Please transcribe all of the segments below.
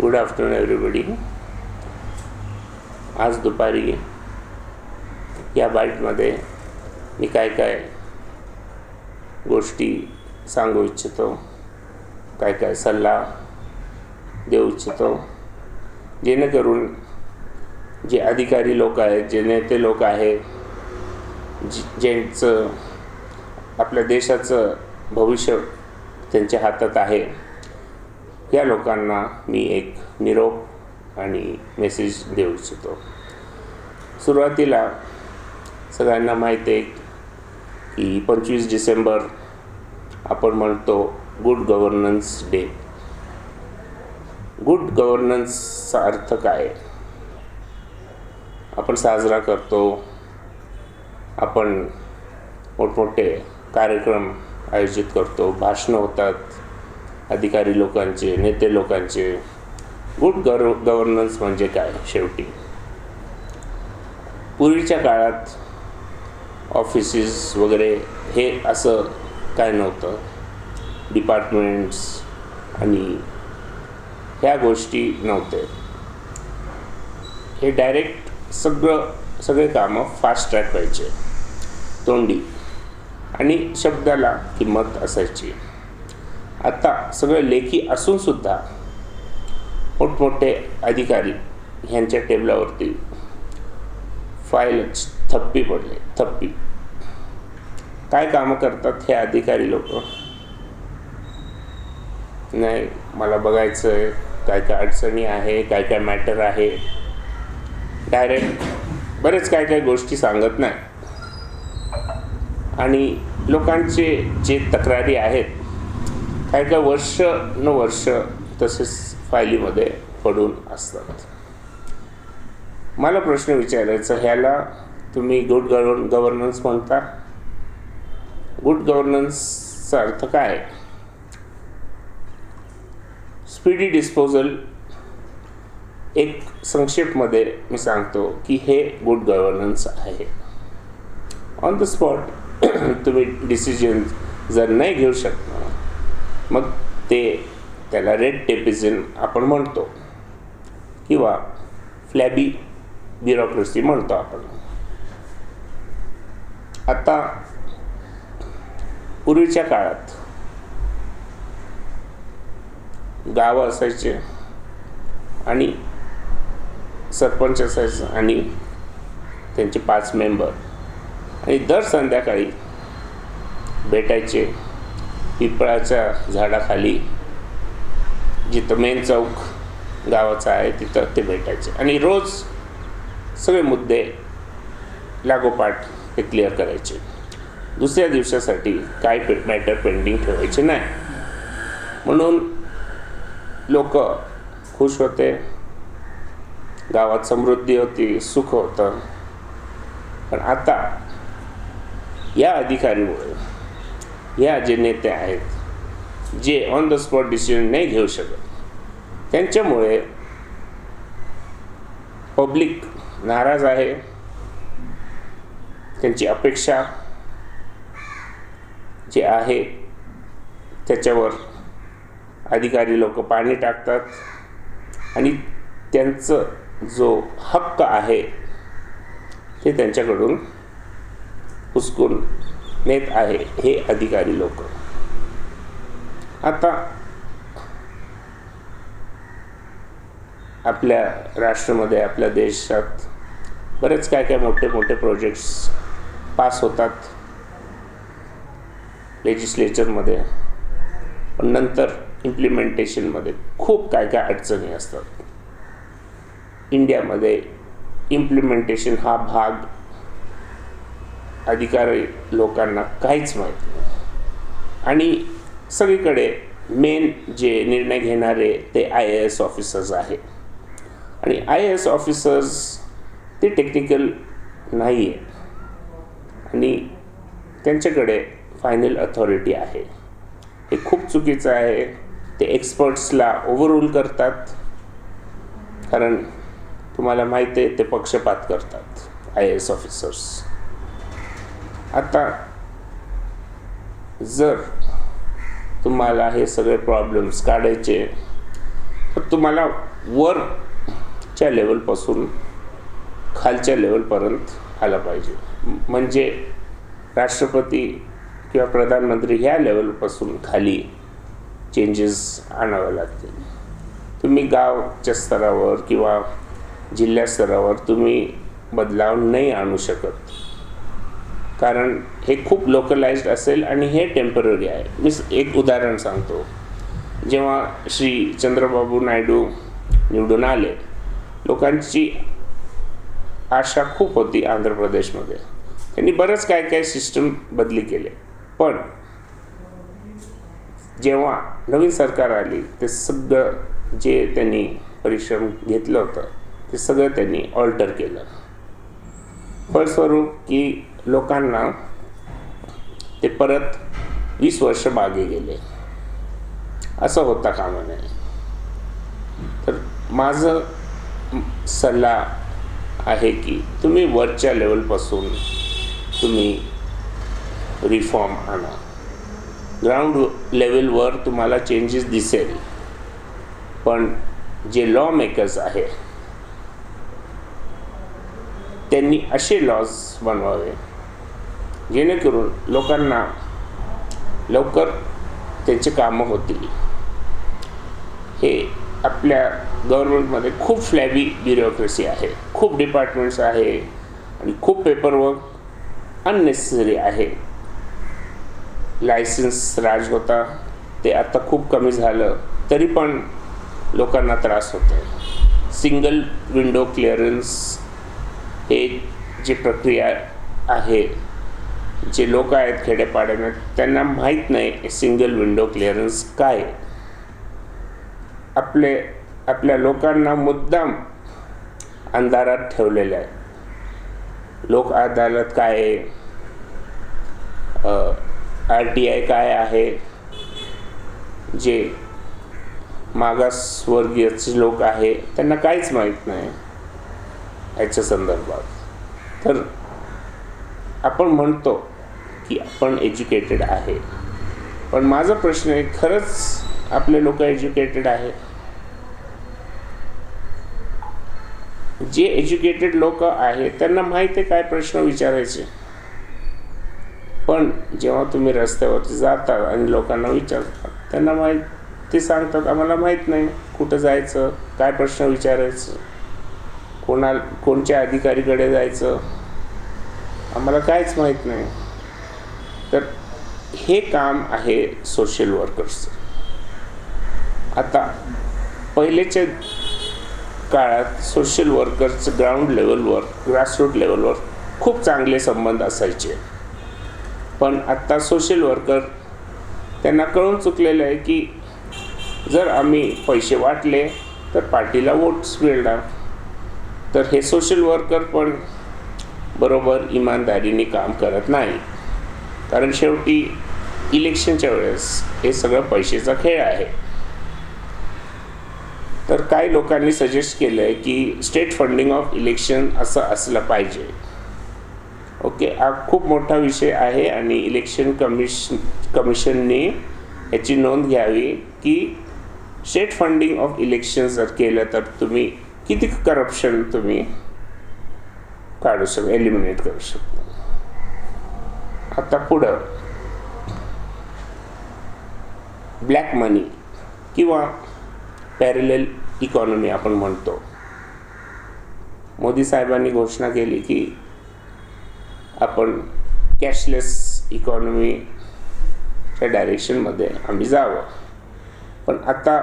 Good afternoon everybody आज दुपारी या बाईटमध्ये मी काय काय गोष्टी सांगू इच्छितो काय काय सल्ला देऊ इच्छितो जेणेकरून जे अधिकारी लोक आहेत जे नेते लोक आहेत ज्यांचं आपल्या देशाचं भविष्य त्यांच्या हातात आहे या लोकांना मी एक निरोप आणि मेसेज देऊ इच्छितो. सुरुवातीला सगळ्यांना माहीत आहे की पंचवीस डिसेंबर आपण म्हणतो गुड गव्हर्नन्स डे गुड गव्हर्नन्सचा अर्थ काय? आपण साजरा करतो आपण मोठमोठे कार्यक्रम आयोजित करतो भाषणं होतात अधिकारी लोकांचे नेते लोकांचे. गुड गव्ह गव्हर्नन्स म्हणजे काय शेवटी? पूर्वीच्या काळात ऑफिसेस वगैरे हे असं काय नव्हतं. डिपार्टमेंट्स आणि ह्या गोष्टी नव्हते. हे डायरेक्ट सगळं सगळे कामं फास्ट ट्रॅक व्हायचे. तोंडी आणि शब्दाला किंमत असायची. आता सगळे लेखी असूनसुद्धा मोठमोठे अधिकारी ह्यांच्या टेबलावरती फाईलच थप्पी पडले थप्पी. काय कामं करतात हे अधिकारी लोक? नाही मला बघायचं आहे काय काय अडचणी आहे काय काय मॅटर आहे. डायरेक्ट बरेच काय काय गोष्टी सांगत नाही. आणि लोकांचे जे तक्रारी आहेत काय वर्ष न वर्ष तसेच फायलीमध्ये पडून असतात. मला प्रश्न विचारायचा ह्याला तुम्ही गुड गव्हर्न गव्हर्नन्स म्हणता. गुड गव्हर्नन्सचा अर्थ काय? आहे स्पीडी डिस्पोजल एक संक्षेपमध्ये मी सांगतो की हे गुड गव्हर्नन्स आहे. ऑन द स्पॉट तुम्ही डिसिजन जर नाही घेऊ शकता मग ते त्याला रेड टेपिझम आपण म्हणतो. किंवा फ्लॅबी ब्युरोक्रेसी म्हणतो आपण. आता पूर्वीच्या काळात गावं असायचे आणि सरपंच असायचं आणि त्यांचे पाच मेंबर आणि दर संध्याकाळी भेटायचे. पिंपळाच्या झाडाखाली जिथं मेन चौक गावाचा आहे तिथं ते भेटायचे. आणि रोज सगळे मुद्दे लागोपाठ ते क्लिअर करायचे. दुसऱ्या दिवसासाठी काय पे मॅटर पेंडिंग ठेवायचे नाही. म्हणून लोक खुश होते. गावात समृद्धी होती सुख होतं. पण आता या अधिकारीमुळे या जे नेते आहेत जे ऑन द स्पॉट डिसिजन नाही घेऊ शकत त्यांच्यामुळे पब्लिक नाराज आहे. त्यांची अपेक्षा जे आहे त्याच्यावर अधिकारी लोक पाणी टाकतात आणि त्यांचं जो हक्क आहे ते त्यांच्याकडून हुसकून नेत आहे हे अधिकारी लोक. आता आपल्या राष्ट्रामध्ये आपल्या देशात बरेच काय काय मोठे मोठे प्रोजेक्ट्स पास होतात लेजिस्लेचरमध्ये पण नंतर इम्प्लिमेंटेशनमध्ये खूप काय काय अडचणी असतात. इंडियामध्ये इम्प्लिमेंटेशन हा भाग अधिकारी लोकांना काहीच माहीत नाही. आणि सगळीकडे मेन जे निर्णय घेणारे ते आय ए एस ऑफिसर्स आहे आणि आय ए एस ऑफिसर्स ते टेक्निकल नाही आहे आणि त्यांच्याकडे फायनल अथॉरिटी आहे. हे खूप चुकीचं आहे. ते एक्सपर्ट्सला ओव्हररूल करतात. कारण तुम्हाला माहिती आहे ते पक्षपात करतात आय ए एस ऑफिसर्स आता जर तुम्हाला हे सगळे प्रॉब्लेम्स काढायचे तर तुम्हाला वरच्या लेवलपासून खालच्या लेवलपर्यंत आलं पाहिजे. म्हणजे राष्ट्रपती किंवा प्रधानमंत्री ह्या लेवलपासून खाली चेंजेस आणावे लागतील. तुम्ही गावच्या स्तरावर किंवा जिल्हा स्तरावर तुम्ही बदलाव नाही आणू शकत. कारण हे खूप लोकलाइज्ड असेल आणि हे टेंपररी आहे. मी एक उदाहरण सांगतो. जेव्हा श्री चंद्रबाबू नायडू निवडून आले लोकांची आशा खूप होती आंध्र प्रदेशमध्ये. त्यांनी बरंच काय काय सिस्टम बदली केले. पण जेव्हा नवीन सरकार आली ते सगळं जे त्यांनी परिश्रम घेतलं होतं ते सगळं त्यांनी ऑल्टर केलं. फलस्वरूप की लोकांना ते परत वीस वर्ष मागे गेले. असं होता कामा नये. तर माझं सल्ला आहे की तुम्ही वरच्या लेवलपासून तुम्ही रिफॉर्म आणा. ग्राउंड लेवलवर तुम्हाला चेंजेस दिसेल. पण जे लॉ मेकर्स आहे त्यांनी असे लॉज बनवावे. जेणेकरून लोकांना लवकर त्यांची कामं होतील. हे आपल्या गव्हर्नमेंटमध्ये खूप फ्लॅबी ब्युरोक्रेसी आहे. खूप डिपार्टमेंट्स आहे आणि खूप पेपरवर्क अननेसेसरी आहे. लायसन्स राज होता ते आता खूप कमी झालं तरी पण लोकांना त्रास होतो सिंगल विंडो क्लिअरन्स हे जी प्रक्रिया आहे जे लोक आहेत खेडेपाड्याने त्यांना माहीत नाही सिंगल विंडो क्लिअरन्स काय आपले आपल्या लोकांना मुद्दाम अंधारात ठेवलेले आहे. लोक अदालत काय आहे? आर टी आय काय आहे? जे मागासवर्गीयचे लोक आहे त्यांना काहीच माहीत नाही याच्या संदर्भात. तर आपण म्हणतो की आपण एज्युकेटेड आहे. पण माझा प्रश्न आहे खरंच आपले लोक एज्युकेटेड आहे? जे एज्युकेटेड लोक आहेत त्यांना माहीत आहे काय प्रश्न विचारायचे? पण जेव्हा तुम्ही रस्त्यावरती जाता आणि लोकांना विचारता त्यांना माहीत ते सांगतात आम्हाला माहीत नाही कुठं जायचं काय प्रश्न विचारायचं? कोणा कोणत्या अधिकारीकडे जायचं? आम्हाला काहीच माहीत नाही. हे काम आहे सोशल वर्कर्सचं आता पहिलेच्या काळात सोशल वर्कर्स ग्राउंड लेवलवर ग्रासरूट लेवलवर खूप चांगले संबंध असायचे. पण आत्ता सोशल वर्कर त्यांना कळून चुकलेलं आहे की जर आम्ही पैसे वाटले तर पार्टीला वोट्स मिळणार. तर हे सोशल वर्कर पण बरोबर इमानदारीने काम करत नाही. कारण शेवटी इलेक्शनच्या वेळेस हे सगळं पैशाचा खेळ आहे. तर काही लोकांनी सजेस्ट केलं आहे की स्टेट फंडिंग ऑफ इलेक्शन असं असलं पाहिजे. ओके हा खूप मोठा विषय आहे आणि इलेक्शन कमिशन कमिशनने याची नोंद घ्यावी की स्टेट फंडिंग ऑफ इलेक्शन जर केलं तर तुम्ही किती करप्शन तुम्ही काढू शकता एलिमिनेट करू शकता. आता पुढं. ब्लॅक मनी किंवा पॅरेलेल इकॉनॉमी आपण म्हणतो. मोदी साहेबांनी घोषणा केली की आपण कॅशलेस इकॉनॉमीच्या डायरेक्शनमध्ये आम्ही जावं. पण आता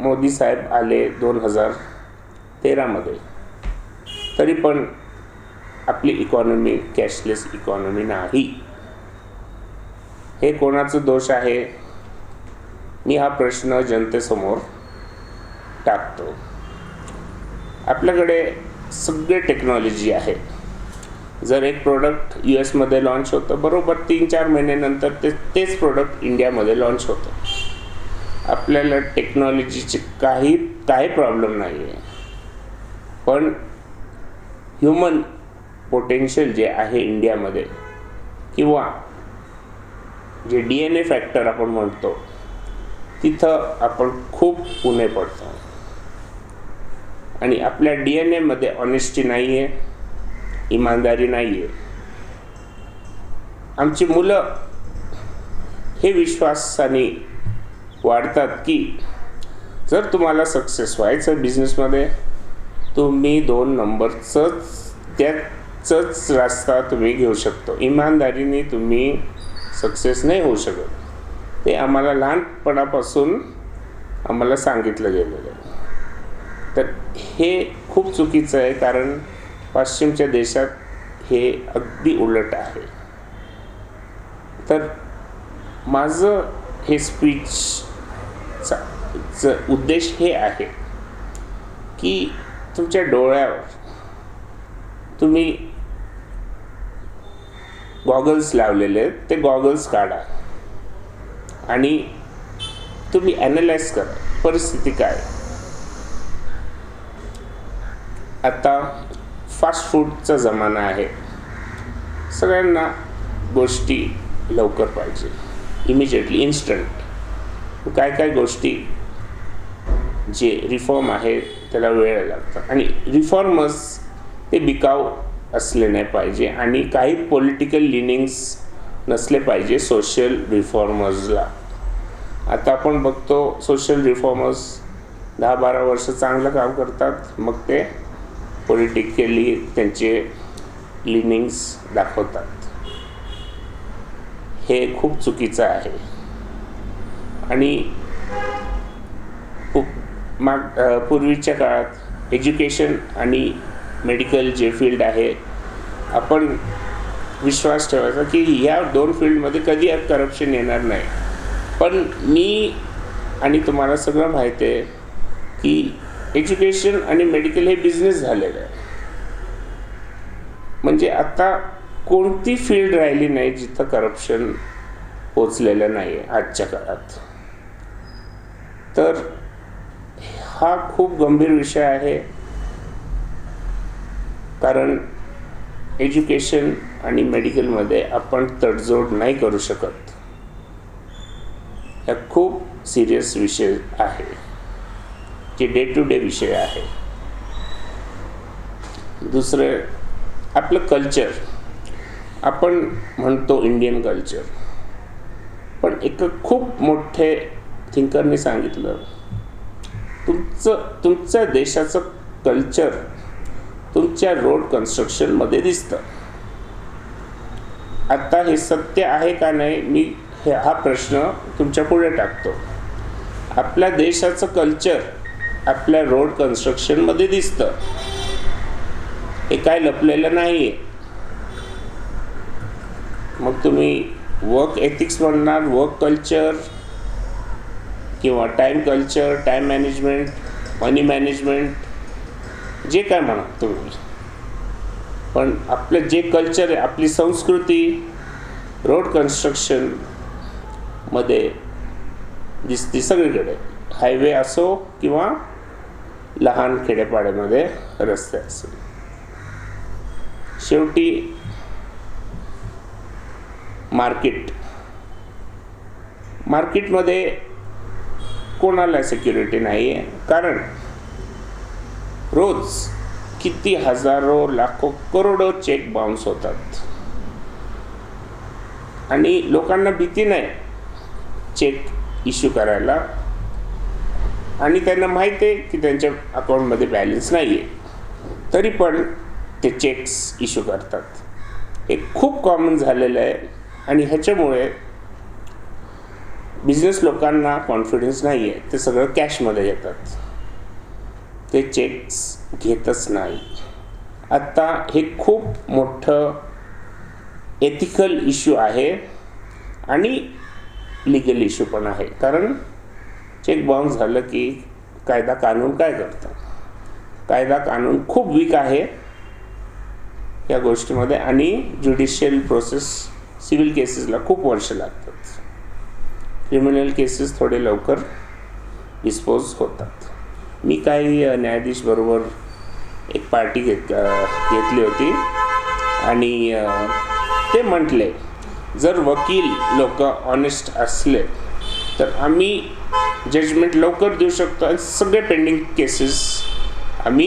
मोदी साहेब आले दोन हजार तेरामध्ये तरी पण आपली इकॉनॉमी कॅशलेस इकॉनॉमी नाही. हे कोणाचं दोष आहे? मी हा प्रश्न जनतेसमोर टाकतो. आपल्याकडे सगळे टेक्नॉलॉजी आहे जर एक प्रोडक्ट यू एसमध्ये लॉन्च होतं बरोबर तीन चार महिन्यानंतर ते तेच प्रोडक्ट इंडियामध्ये लॉन्च होतं. आपल्याला टेक्नॉलॉजीचे काही काही प्रॉब्लेम नाही आहे पण ह्युमन पोटेन्शियल जे आहे इंडियामध्ये किंवा जे डी एन ए फॅक्टर आपण म्हणतो तिथं आपण खूप पुणे पडतो. आणि आपल्या डी एन एमध्ये ऑनेस्टी नाही आहे इमानदारी नाही आहे आमची मुलं हे विश्वासाने वाढतात की जर तुम्हाला सक्सेस व्हायचं बिझनेसमध्ये तुम्ही दोन नंबरचंच त्याचंच रस्ता तुम्ही घेऊ शकतो. इमानदारीने तुम्ही सक्सेस नाही होऊ शकत. ते आम्हाला लहानपणापासून आम्हाला सांगितलं गेलेलं आहे. तर हे खूप चुकीचं आहे कारण पश्चिमच्या देशात हे अगदी उलट आहे. तर माझं हे स्पीचचा उद्देश हे आहे की तुमच्या डोळ्यावर तुम्ही गॉगल्स लावलेले आहेत ते गॉगल्स काढा. आणि तुम्ही ॲनलाइज करा परिस्थिती काय? आता फास्ट फूडचा जमाना आहे. सगळ्यांना गोष्टी लवकर पाहिजे. इमिजिएटली इन्स्टंट काय काय गोष्टी जे रिफॉर्म आहे त्याला वेळ लागतात आणि रिफॉर्मर्स ते बिकाऊ असले नाही पाहिजे. आणि काही पॉलिटिकल लिनिंग्स नसले पाहिजे सोशल रिफॉर्मर्सला आता आपण बघतो सोशल रिफॉर्मर्स दहा बारा वर्ष चांगलं काम करतात मग ते पॉलिटिकली त्यांचे लिनिंग्स दाखवतात. हे खूप चुकीचं आहे. आणि माग पूर्वीच्या काळात एज्युकेशन आणि मेडिकल जे फील्ड आहे आपण विश्वास ठेवायचा की या दोन फील्डमध्ये कधी करप्शन येणार नाही. पण मी आणि तुम्हाला सगळं माहिती आहे की एज्युकेशन आणि मेडिकल हे बिझनेस झालेलं आहे. म्हणजे आता कोणती फील्ड राहिली नाही जिथं करप्शन पोचलेलं नाही आहे आजच्या काळात. तर हा खूप गंभीर विषय आहे. कारण एज्युकेशन आणि मेडिकलमध्ये आपण तडजोड नाही करू शकत. हा खूप सिरियस विषय आहे. जे डे टू डे विषय आहे. दुसरं आपलं कल्चर आपण म्हणतो इंडियन कल्चर पण एक खूप मोठे थिंकरने सांगितलं. तुमचं तुमच्या देशाचं कल्चर तुमच्या रोड कन्स्ट्रक्शनमध्ये दिसतं. आता हे सत्य आहे का नाही मी हे हा प्रश्न तुमच्यापुढे टाकतो. आपल्या देशाचं कल्चर आपल्या रोड कन्स्ट्रक्शनमध्ये दिसतं. हे काय लपलेलं नाही आहे मग तुम्ही वर्क एथिक्स म्हणणार वर्क कल्चर किंवा time culture time management money management जे काय म्हणा तुम्ही. पण आपलं जे कल्चर आहे आपली संस्कृती रोड कन्स्ट्रक्शनमध्ये दिसते सगळीकडे हायवे असो किंवा लहान खेडेपाड्यामध्ये रस्ते असो. शेवटी मार्केट मार्केटमध्ये कोणाला सिक्युरिटी नाही आहे कारण रोज किती हजारो लाखो करोडो चेक बाउन्स होतात. आणि लोकांना भीती नाही चेक इश्यू करायला. आणि त्यांना माहीत आहे की त्यांच्या अकाउंटमध्ये बॅलन्स नाही आहे तरी पण ते चेक्स इश्यू करतात. हे खूप कॉमन झालेलं आहे. आणि ह्याच्यामुळे बिझनेस लोकांना कॉन्फिडन्स नाही आहे ते सगळं कॅशमध्ये येतात. ते चेक्स घेतच नाही. आत्ता हे खूप मोठं एथिकल इश्यू आहे आणि लिगल इश्यू पण आहे. कारण चेक बाउन्स झालं की कायदा कानून काय करतं? कायदा कानून खूप वीक आहे या गोष्टीमध्ये आणि ज्युडिशियल प्रोसेस सिव्हिल केसेसला खूप वर्ष लागतात. क्रिमिनल केसेस थोडे लवकर डिस्पोज होतात. मी काही न्यायाधीशबरोबर न्यायाधीश बरोबर एक पार्टी घेत घेतली होती. आणि ते म्हटले जर वकील लोक ऑनेस्ट असले तर आम्ही जजमेंट लवकर देऊ शकतो आणि सगळे पेंडिंग केसेस आम्ही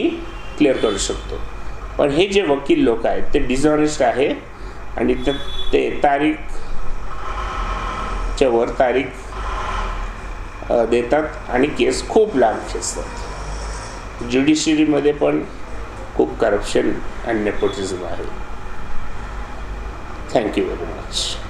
क्लिअर करू शकतो. पण हे जे वकील लोक आहेत ते डिझॉनेस्ट आहे. आणि ते ते तारीखच्या वर तारीख देतात. आणि केस खूप लांब खेचतात ज्युडिशरीमध्ये पण खूप करप्शन आणि नेपोटिझम आहे. Thank you very much